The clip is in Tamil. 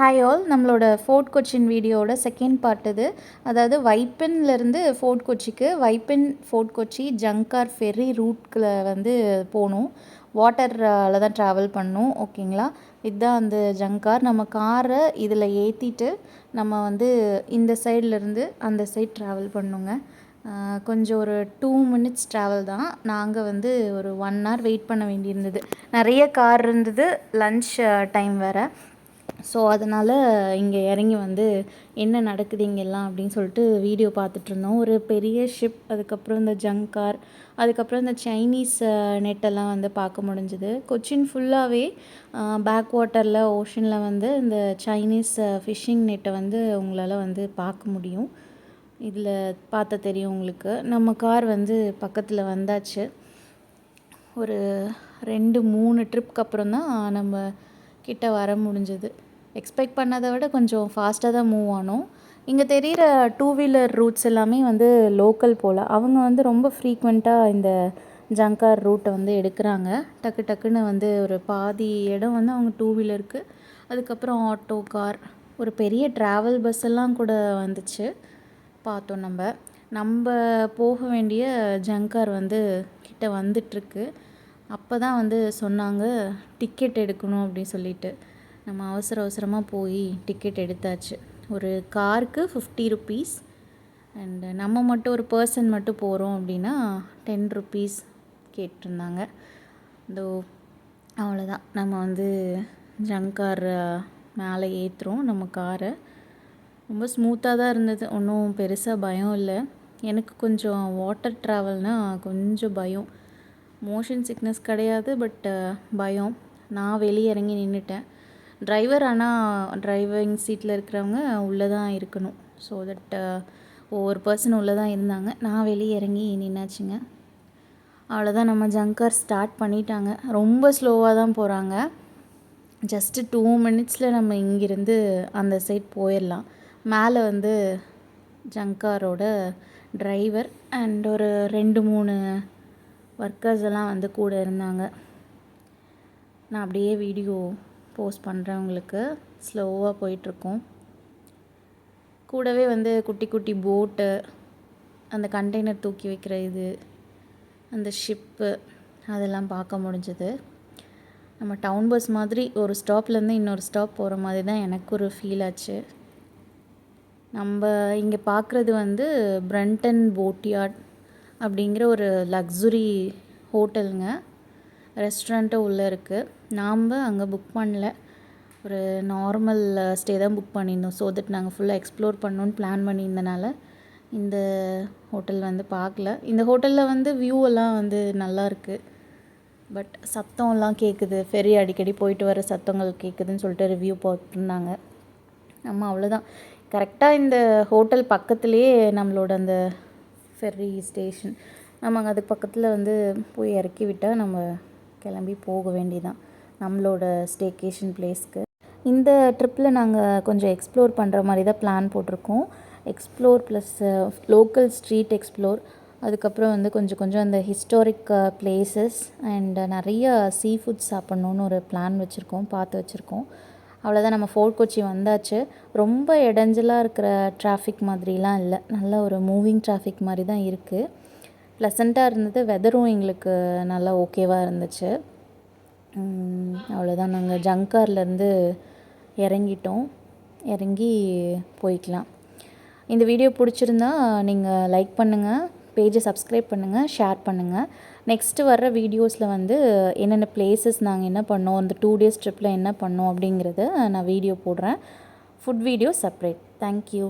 ஹாய் ஆல் நம்மளோட ஃபோர்ட் கொச்சின் வீடியோவோட செகண்ட் பார்ட் இது. அதாவது வைப்பன்லேருந்து ஃபோர்ட் கொச்சிக்கு வைப்பன் ஃபோர்ட் கொச்சி ஜங்கார் ஃபெர்ரி ரூட்கில் வந்து போகணும். வாட்டரில் தான் ட்ராவல் பண்ணோம் ஓகேங்களா இதுதான் அந்த ஜங்கார் நம்ம காரை இதில் ஏற்றிட்டு நம்ம வந்து இந்த சைட்லேருந்து அந்த சைட் ட்ராவல் பண்ணுங்க. கொஞ்சம் ஒரு டூ மினிட்ஸ் ட்ராவல் தான். நாங்கள் வந்து ஒரு ஒன் ஹவர் வெயிட் பண்ண வேண்டியிருந்தது. நிறைய கார் இருந்தது. லன்ச் டைம் வேறு. ஸோ அதனால் இங்கே இறங்கி வந்து என்ன நடக்குது இங்கெல்லாம் அப்படின்னு சொல்லிட்டு வீடியோ பார்த்துட்ருந்தோம். ஒரு பெரிய ஷிப் அதுக்கப்புறம் இந்த ஜங்கார் அதுக்கப்புறம் இந்த சைனீஸ் நெட்டெல்லாம் வந்து பார்க்க முடிஞ்சுது. கொச்சின் ஃபுல்லாகவே பேக் வாட்டரில் ஓஷனில் வந்து இந்த சைனீஸ் ஃபிஷ்ஷிங் நெட்டை வந்து உங்களால் வந்து பார்க்க முடியும். இதில் பார்த்த தெரியும் உங்களுக்கு. நம்ம கார் வந்து பக்கத்தில் வந்தாச்சு. ஒரு ரெண்டு மூணு ட்ரிப்க்கு அப்புறம் தான் நம்ம கிட்ட வர முடிஞ்சது. எக்ஸ்பெக்ட் பண்ணதை விட கொஞ்சம் ஃபாஸ்ட்டாக தான் மூவ் ஆனோம். இங்கே தெரிகிற டூ வீலர் ரூட்ஸ் எல்லாமே வந்து லோக்கல் போல். அவங்க வந்து ரொம்ப ஃப்ரீக்வெண்ட்டாக இந்த ஜங்கார் ரூட்டை வந்து எடுக்கிறாங்க. டக்கு டக்குன்னு வந்து ஒரு பாதி இடம் வந்து அவங்க டூ வீலருக்கு அதுக்கப்புறம் ஆட்டோ கார் ஒரு பெரிய ட்ராவல் பஸ் எல்லாம் கூட வந்துச்சு. பார்த்தோம் நம்ம. நம்ம போக வேண்டிய ஜங்கார் வந்து கிட்ட வந்துட்டுருக்கு. அப்போ தான் வந்து சொன்னாங்க டிக்கெட் எடுக்கணும் அப்படின்னு சொல்லிட்டு. நம்ம அவசர அவசரமாக போய் டிக்கெட் எடுத்தாச்சு. ஒரு காருக்கு ஃபிஃப்டி ருபீஸ் அண்டு நம்ம மட்டும் ஒரு பர்சன் மட்டும் போகிறோம் அப்படின்னா டென் ருபீஸ் கேட்டிருந்தாங்க. இதோ அவ்வளோதான் நம்ம வந்து ஜங்கார் மேலே ஏற்றுறோம் நம்ம காரை ரொம்ப ஸ்மூத்தாக தான் இருந்தது. ஒன்றும் பெருசாக பயம் இல்லை. எனக்கு கொஞ்சம் வாட்டர் ட்ராவல்னால் கொஞ்சம் பயம். மோஷன் சிக்னஸ் கிடையாது பட் பயம். நான் வெளியே இறங்கி நின்றுட்டேன் டிரைவர் ஆனால் டிரைவிங் சீட்டில் இருக்கிறவங்க உள்ளே தான் இருக்கணும் ஸோ தட் uh, ஒவ்வொரு பர்சன் உள்ளே தான் இருந்தாங்க. நான் வெளியே இறங்கி நின்னாச்சுங்க. அவ்வளோதான் நம்ம ஜங்கார் ஸ்டார்ட் பண்ணிட்டாங்க. ரொம்ப ஸ்லோவாக தான் போகிறாங்க ஜஸ்ட்டு டூ மினிட்ஸில் நம்ம இங்கேருந்து அந்த சைட் போயிடலாம். மேலே வந்து ஜங்காரோட டிரைவர் அண்ட் ஒரு ரெண்டு மூணு ஒர்க்கர்ஸ் எல்லாம் வந்து கூட இருந்தாங்க. நான் அப்படியே வீடியோ போஸ்ட் பண்ணுறவங்களுக்கு ஸ்லோவாக போயிட்டுருக்கோம். கூடவே வந்து குட்டி குட்டி போட்டு அந்த கண்டெய்னர் தூக்கி வைக்கிற இது அந்த ஷிப்பு அதெல்லாம் பார்க்க முடிஞ்சது. நம்ம டவுன் பஸ் மாதிரி ஒரு ஸ்டாப்லேருந்து இன்னொரு ஸ்டாப் போகிற மாதிரி தான் எனக்கு ஒரு ஃபீல் ஆச்சு. நம்ம இங்கே பார்க்குறது வந்து பிரண்டன் போட்யார்ட் அப்படிங்கிற ஒரு லக்ஸுரி ஹோட்டலுங்க ரெஸ்டாரண்ட்டும் உள்ளே இருக்குது நாம் அங்கே புக் பண்ணல. ஒரு நார்மல் ஸ்டே தான் புக் பண்ணியிருந்தோம். ஸோ தட் நாங்கள் ஃபுல்லாக எக்ஸ்ப்ளோர் பண்ணணுன்னு பிளான் பண்ணியிருந்தனால இந்த ஹோட்டல் வந்து பார்க்கல. இந்த ஹோட்டலில் வந்து வியூ எல்லாம் வந்து நல்லா இருக்குது பட் சத்தம்லாம் கேட்குது ஃபெரி அடிக்கடி போயிட்டு வர சத்தங்கள் கேட்குதுன்னு சொல்லிட்டு ரிவ்யூ போட்டிருந்தாங்க. நம்ம அவ்வளோதான் கரெக்டாக இந்த ஹோட்டல் பக்கத்துலேயே நம்மளோட அந்த ஃபெர்ரி ஸ்டேஷன் நம்ம அங்கே அதுக்கு பக்கத்தில் வந்து போய் இறக்கி விட்டால் நம்ம கிளம்பி போக வேண்டியதான் நம்மளோட ஸ்டேகேஷன் பிளேஸ்க்கு இந்த ட்ரிப்பில் நாங்கள் கொஞ்சம் எக்ஸ்ப்ளோர் பண்ணுற மாதிரி தான் பிளான் போட்டிருக்கோம். Explore plus local street explore அதுக்கப்புறம் வந்து கொஞ்சம் கொஞ்சம் அந்த ஹிஸ்டாரிக் பிளேசஸ் அண்ட் நிறைய சீ ஃபுட் சாப்பிட்ணுன்னு ஒரு பிளான் வச்சுருக்கோம் பார்த்து வச்சுருக்கோம். அவ்வளோதான் நம்ம ஃபோர்ட் கொச்சி வந்தாச்சு. ரொம்ப இடைஞ்சலாக இருக்கிற டிராஃபிக் மாதிரிலாம் இல்லை. நல்ல ஒரு மூவிங் டிராஃபிக் மாதிரி தான் இருக்குது ப்ளசண்ட்டாக இருந்தது. வெதரும் எங்களுக்கு நல்லா ஓகேவாக இருந்துச்சு. அவ்வளோதான் நாங்கள் ஜங்கார்லேருந்து இறங்கிட்டோம். இறங்கி போய்க்கலாம். இந்த வீடியோ பிடிச்சிருந்தா நீங்கள் லைக் பண்ணுங்கள் பேஜை சப்ஸ்கிரைப் பண்ணுங்கள் ஷேர் பண்ணுங்கள் நெக்ஸ்ட்டு வர்ற வீடியோஸில் வந்து என்னென்ன பிளேசஸ் நாங்கள் என்ன பண்ணோம் அந்த டூ டேஸ் ட்ரிப்பில் என்ன பண்ணோம் அப்படிங்கிறத நான் வீடியோ போடுறேன். Food video separate thank you